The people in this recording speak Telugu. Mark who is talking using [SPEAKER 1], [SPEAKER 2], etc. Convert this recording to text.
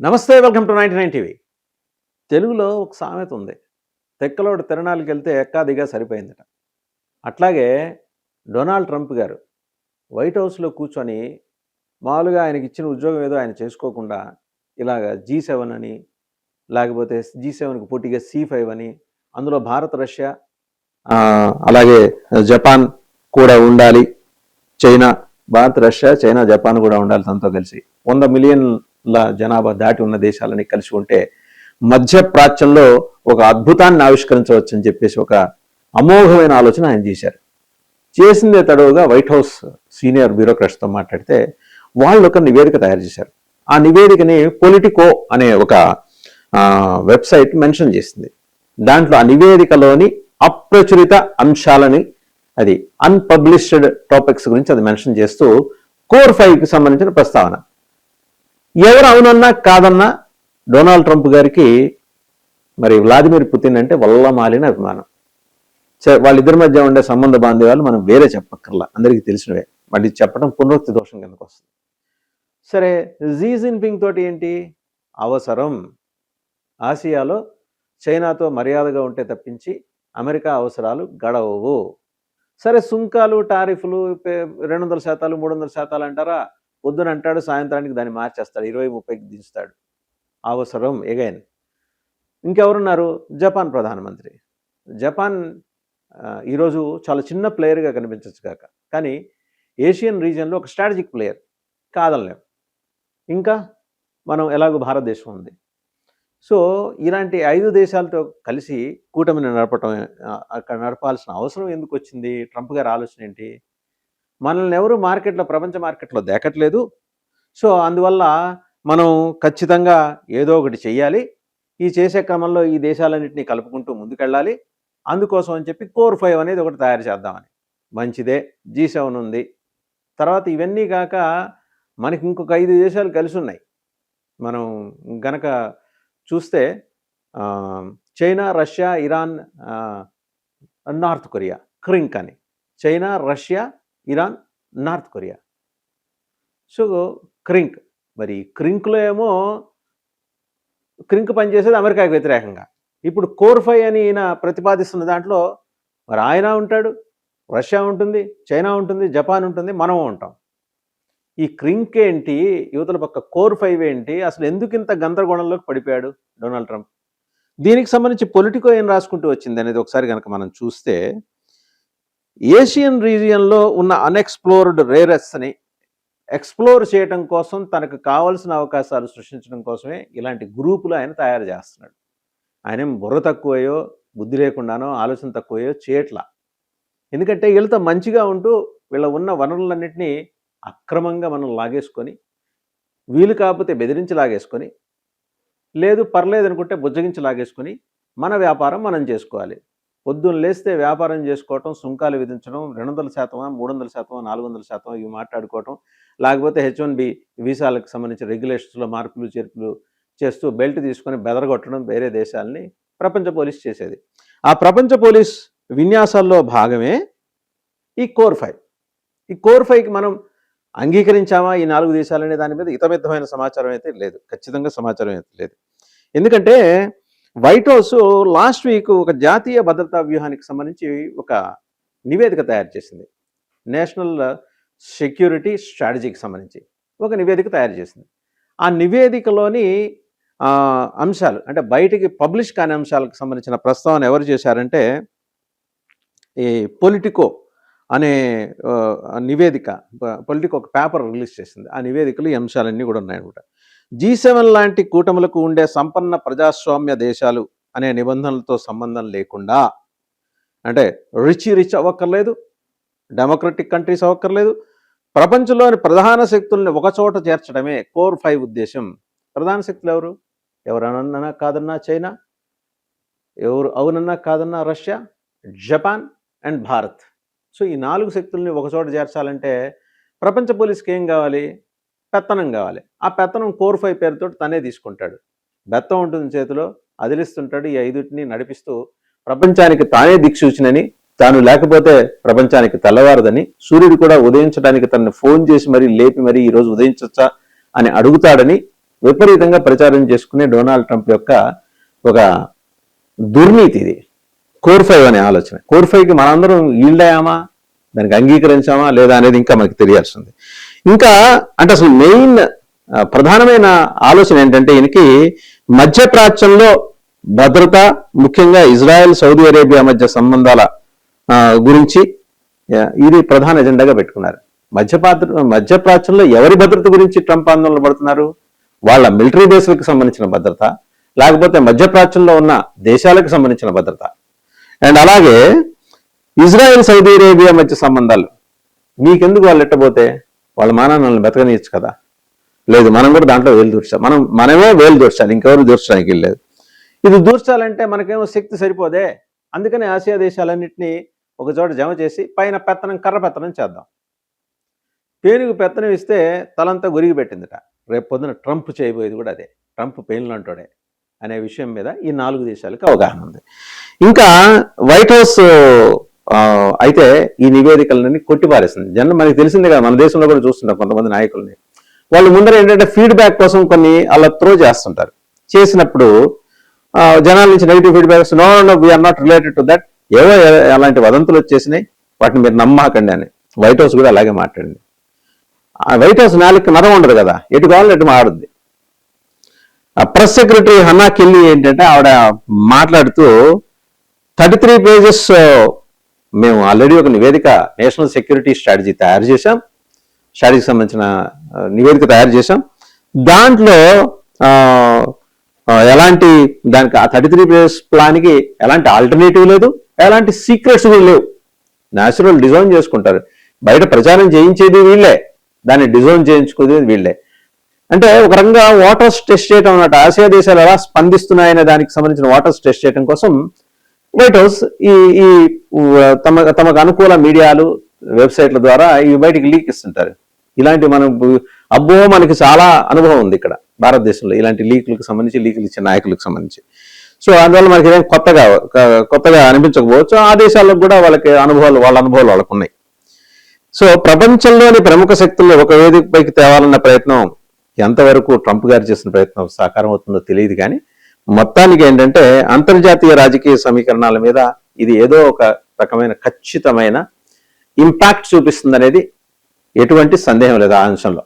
[SPEAKER 1] నమస్తే welcome to ninety nine TV. తెలుగులో ఒక సామెత ఉంది. తెక్కలోడు తిరణాలకు వెళ్తే ఎక్కాదిగా సరిపోయిందట. అట్లాగే డొనాల్డ్ ట్రంప్ గారు వైట్ హౌస్లో కూర్చొని మామూలుగా ఆయనకి ఇచ్చిన ఉద్యోగం ఏదో ఆయన చేసుకోకుండా ఇలాగ జీ సెవెన్ అని లేకపోతే జీ సెవెన్కి పోటీగా సి ఫైవ్ అని అందులో భారత్ రష్యా అలాగే జపాన్ కూడా ఉండాలి. China Bharat Russia China Japan కూడా ఉండాలి తనతో కలిసి వంద మిలియన్ జనాభా దాటి ఉన్న దేశాలని కలిసి ఉంటే మధ్య ప్రాచ్యంలో ఒక అద్భుతాన్ని ఆవిష్కరించవచ్చు అని చెప్పేసి ఒక అమోఘమైన ఆలోచన ఆయన చేశారు. చేసిందే తడవుగా వైట్ హౌస్ సీనియర్ బ్యూరోక్రాట్స్తో మాట్లాడితే వాళ్ళు ఒక నివేదిక తయారు చేశారు. ఆ నివేదికని పొలిటికో అనే ఒక వెబ్సైట్ మెన్షన్ చేసింది. దాంట్లో ఆ నివేదికలోని అప్రచురిత అంశాలని అది అన్పబ్లిష్డ్ టాపిక్స్ గురించి అది మెన్షన్ చేస్తూ కోర్ ఫైవ్కి సంబంధించిన ప్రస్తావన. ఎవరు అవునన్నా కాదన్నా డొనాల్డ్ ట్రంప్ గారికి మరి వ్లాదిమిర్ పుతిన్ అంటే వల్లమాలిన అభిమానం. సరే వాళ్ళిద్దరి మధ్య ఉండే సంబంధ బాంధవ్యాలు మనం వేరే చెప్పక్కర్లా. అందరికీ తెలిసినవే. మళ్ళీ చెప్పడం పునరుక్తి దోషం కిందకు వస్తుంది. సరే జీ జిన్పింగ్ తోటి ఏంటి? అవసరం. ఆసియాలో చైనాతో మర్యాదగా ఉంటే తప్పించి అమెరికా అవసరాలు గడవవు. సరే సుంకాలు టారిఫ్లు రెండు వందల శాతాలు మూడు వందల శాతాలు అంటారా? పొద్దున అంటాడు సాయంత్రానికి దాన్ని మార్చేస్తాడు ఇరవై ముప్పైకి దించుతాడు. అవసరం ఎగైన్. ఇంకెవరున్నారు? జపాన్ ప్రధానమంత్రి. జపాన్ ఈరోజు చాలా చిన్న ప్లేయర్గా కనిపించచ్చు కాక. కానీ ఏషియన్ రీజియన్లో ఒక స్ట్రాటజిక్ ప్లేయర్ కాదనలేం ఇంకా మనం ఎలాగో భారతదేశం ఉంది. సో ఇలాంటి ఐదు దేశాలతో కలిసి కూటమిని నడపటం అక్కడ నడపాల్సిన అవసరం ఎందుకు వచ్చింది ట్రంప్ గారి ఆలోచన ఏంటి? మనల్ని ఎవరు మార్కెట్లో ప్రపంచ మార్కెట్లో దేకట్లేదు. సో అందువల్ల మనం ఖచ్చితంగా ఏదో ఒకటి చెయ్యాలి. ఈ చేసే క్రమంలో ఈ దేశాలన్నింటినీ కలుపుకుంటూ ముందుకెళ్ళాలి. అందుకోసం అని చెప్పి కోర్ ఫైవ్ అనేది ఒకటి తయారు చేద్దామని. మంచిదే జీ సెవెన్ ఉంది. తర్వాత ఇవన్నీ కాక మనకి ఇంకొక ఐదు దేశాలు కలిసి ఉన్నాయి. మనం గనక చూస్తే China Russia Iran North Korea CRINK అని. China Russia Iran North Korea. So CRINK. మరి క్రింక్లో ఏమో క్రింక్ పనిచేసేది అమెరికాకి వ్యతిరేకంగా. ఇప్పుడు కోర్ఫై అని ఈయన ప్రతిపాదిస్తున్న దాంట్లో మరి ఆయన ఉంటాడు రష్యా ఉంటుంది చైనా ఉంటుంది జపాన్ ఉంటుంది మనం ఉంటాం. ఈ క్రింక్ ఏంటి యువతల పక్క కోర్ ఫైవ్ ఏంటి అసలు ఎందుకు ఇంత గందరగోళంలోకి పడిపోయాడు డొనాల్డ్ ట్రంప్? దీనికి సంబంధించి పొలిటికో ఏం రాసుకుంటూ వచ్చింది అనేది ఒకసారి కనుక మనం చూస్తే ఏషియన్ రీజియన్లో ఉన్న అన్ఎక్స్ప్లోర్డ్ రేరెస్ని ఎక్స్ప్లోర్ చేయడం కోసం తనకు కావాల్సిన అవకాశాలు సృష్టించడం కోసమే ఇలాంటి గ్రూపులు ఆయన తయారు చేస్తున్నాడు. ఆయన బుర్ర తక్కువయో బుద్ధి లేకుండానో ఆలోచన తక్కువయో చేయట్లా. ఎందుకంటే వీళ్ళతో మంచిగా ఉంటూ వీళ్ళ ఉన్న వనరులన్నింటినీ అక్రమంగా మనం లాగేసుకొని వీలు కాకపోతే బెదిరించి లాగేసుకొని లేదు పర్లేదు అనుకుంటే బుజ్జగించి లాగేసుకొని మన వ్యాపారం మనం చేసుకోవాలి. పొద్దున్న లేస్తే వ్యాపారం చేసుకోవటం సుంకాలు విధించడం రెండు వందల శాతమా మూడు వందల శాతమా నాలుగు వందల శాతం ఇవి మాట్లాడుకోవటం. లేకపోతే హెచ్ వన్ బి వీసాలకు సంబంధించిన రెగ్యులేషన్స్లో మార్పులు చేర్పులు చేస్తూ బెల్ట్ తీసుకొని బెదరగొట్టడం వేరే దేశాలని ప్రపంచ పోలీస్ చేసేది. ఆ ప్రపంచ పోలీస్ విన్యాసాల్లో భాగమే ఈ కోర్ ఫైవ్. ఈ కోర్ ఫైవ్కి మనం అంగీకరించామా ఈ నాలుగు దేశాలనే దాని మీద ఇతమితమైన సమాచారం అయితే లేదు. ఖచ్చితంగా సమాచారం అయితే లేదు. ఎందుకంటే వైట్ హౌస్ లాస్ట్ వీక్ ఒక జాతీయ భద్రతా వ్యూహానికి సంబంధించి ఒక నివేదిక తయారు చేసింది. నేషనల్ సెక్యూరిటీ స్ట్రాటజీకి సంబంధించి ఒక నివేదిక తయారు చేసింది. ఆ నివేదికలోని అంశాలు అంటే బయటికి పబ్లిష్ కాని అంశాలకు సంబంధించిన ప్రస్తావన ఎవరు చేశారంటే ఈ పొలిటికో అనే నివేదిక పొలిటికో ఒక పేపర్ రిలీజ్ చేసింది. ఆ నివేదికలు ఈ అంశాలన్నీ కూడా ఉన్నాయన్నమాట. జీ సెవెన్ లాంటి కూటములకు ఉండే సంపన్న ప్రజాస్వామ్య దేశాలు అనే నిబంధనలతో సంబంధం లేకుండా అంటే రిచ్ రిచ్ అవ్వక్కర్లేదు డెమోక్రటిక్ కంట్రీస్ అవ్వక్కర్లేదు ప్రపంచంలోని ప్రధాన శక్తుల్ని ఒకచోట చేర్చడమే కోర్ ఫైవ్ ఉద్దేశం. ప్రధాన శక్తులు ఎవరు? ఎవరన్నా కాదన్నా చైనా? ఎవరు అవునన్నా కాదన్నా Russia? Japan and Bharat. So ఈ నాలుగు శక్తుల్ని ఒకచోట చేర్చాలంటే ప్రపంచ పోలీస్కి ఏం కావాలి? పెత్తనం కావాలి. ఆ పెత్తనం కోర్ ఫైవ్ పేరుతో తనే తీసుకుంటాడు. బెత్తం ఉంటుంది చేతిలో అదిలిస్తుంటాడు ఈ ఐదుటిని నడిపిస్తూ ప్రపంచానికి తానే దిక్సూచినని తాను లేకపోతే ప్రపంచానికి తెల్లవారదని సూర్యుడు కూడా ఉదయించడానికి తనని ఫోన్ చేసి మరీ లేపి మరీ ఈరోజు ఉదయించొచ్చా అని అడుగుతాడని విపరీతంగా ప్రచారం చేసుకునే డొనాల్డ్ ట్రంప్ యొక్క ఒక దుర్నీతి ఇది. కోర్ ఫైవ్ అనే ఆలోచన. కోర్ ఫైవ్కి మనందరం అయ్యామా దానికి అంగీకరించామా? లేదా అనేది ఇంకా మనకి తెలియాల్సింది. ఇంకా అంటే అసలు మెయిన్ ప్రధానమైన ఆలోచన ఏంటంటే ఈయనకి మధ్యప్రాచ్యంలో భద్రత ముఖ్యంగా ఇజ్రాయెల్ సౌదీ అరేబియా మధ్య సంబంధాల గురించి ఇది ప్రధాన ఎజెండాగా పెట్టుకున్నారు. మధ్యపాత్ర మధ్యప్రాచ్యంలో ఎవరి భద్రత గురించి ట్రంప్ ఆందోళన పడుతున్నారు? వాళ్ళ మిలిటరీ బేస్లకు సంబంధించిన భద్రత లేకపోతే మధ్యప్రాచ్యంలో ఉన్న దేశాలకు సంబంధించిన భద్రత. అండ్ అలాగే ఇజ్రాయెల్ సౌదీ అరేబియా మధ్య సంబంధాలు మీకెందుకు వాళ్ళు ఎట్టబోతే? వాళ్ళ మానాన్ని బతకనియచ్చు కదా? లేదు మనం కూడా దాంట్లో వేలు దూర్చాలి. మనం మనమే వేలు దూర్చాలి. ఇంకెవరు దూర్చడానికి లేదు ఇది దూర్చాలంటే మనకేమో శక్తి సరిపోదే. అందుకని ఆసియా దేశాలన్నింటినీ ఒకచోట జమ చేసి పైన పెత్తనం కర్ర పెత్తనం చేద్దాం. పేనుకు పెత్తనం ఇస్తే తలంతా గురిగి పెట్టిందిట. రేపు పొద్దున ట్రంప్ చేయబోయేది కూడా అదే. ట్రంప్ పెయిన్లు అంటాడే అనే విషయం మీద ఈ నాలుగు దేశాలకు అవగాహన ఉంది. ఇంకా వైట్ హౌస్ అయితే ఈ నివేదికలని కొట్టిపారేస్తుంది జనం మనకి తెలిసిందే కదా మన దేశంలో కూడా చూస్తుంటాం కొంతమంది నాయకుల్ని. వాళ్ళు ముందర ఏంటంటే ఫీడ్బ్యాక్ కోసం కొన్ని అలా త్రో చేస్తుంటారు. చేసినప్పుడు జనాల నుంచి negative feedbacks no no we're not related to that ఏవో అలాంటి వదంతులు వచ్చేసినాయి. వాటిని మీరు నమ్మకండి అని. వైట్ హౌస్ కూడా అలాగే మాట్లాడింది. ఆ వైట్ హౌస్ నాలుగు నరం ఉండదు కదా. ఎటు కావాలి ఎటు మారుద్ది. ప్రెస్ సెక్రటరీ హన్నా కెల్లి ఏంటంటే ఆవిడ మాట్లాడుతూ థర్టీ త్రీ పేజెస్ మేము ఆల్రెడీ ఒక నివేదిక నేషనల్ సెక్యూరిటీ స్ట్రాటజీ తయారు చేశాం. స్ట్రాటజీకి సంబంధించిన నివేదిక తయారు చేశాం. దాంట్లో ఎలాంటి దానికి ఆ థర్టీ త్రీ ప్లేస్ ప్లాన్కి ఎలాంటి ఆల్టర్నేటివ్ లేదు ఎలాంటి సీక్రెట్స్ కూడా లేవు. న్యాచురల్ డిజైన్ చేసుకుంటారు. బయట ప్రచారం చేయించేది వీళ్ళే. దాన్ని డిజైన్ చేయించుకునేది వీళ్ళే. అంటే ఒక రకంగా వాటర్స్ టెస్ట్ చేయటం అన్నట్టు ఆసియా దేశాలు ఎలా స్పందిస్తున్నాయనే దానికి సంబంధించిన వాటర్స్ టెస్ట్ చేయడం కోసం వైట్ హౌస్ ఈ ఈ తమ తమకు అనుకూల మీడియాలు వెబ్సైట్ల ద్వారా ఇవి బయటికి లీక్ ఇస్తుంటారు. ఇలాంటి మనం అబ్బో మనకి చాలా అనుభవం ఉంది ఇక్కడ భారతదేశంలో ఇలాంటి లీకులకు సంబంధించి లీకులు ఇచ్చే నాయకులకు సంబంధించి. సో అందువల్ల మనకి ఏదైనా కొత్తగా కొత్తగా అనిపించకపోవచ్చు. ఆ దేశాల్లో కూడా వాళ్ళకి అనుభవాలు వాళ్ళ అనుభవాలు వాళ్ళకు ఉన్నాయి. సో ప్రపంచంలోని ప్రముఖ శక్తుల్లో ఒక వేదికపైకి తేవాలన్న ప్రయత్నం ఎంతవరకు ట్రంప్ గారు చేసిన ప్రయత్నం సాకారం అవుతుందో తెలియదు కానీ మొత్తానికి ఏంటంటే అంతర్జాతీయ రాజకీయ సమీకరణాల మీద ఇది ఏదో ఒక రకమైన ఖచ్చితమైన ఇంపాక్ట్ చూపిస్తుంది అనేది ఎటువంటి సందేహం లేదు ఆ అంశంలో.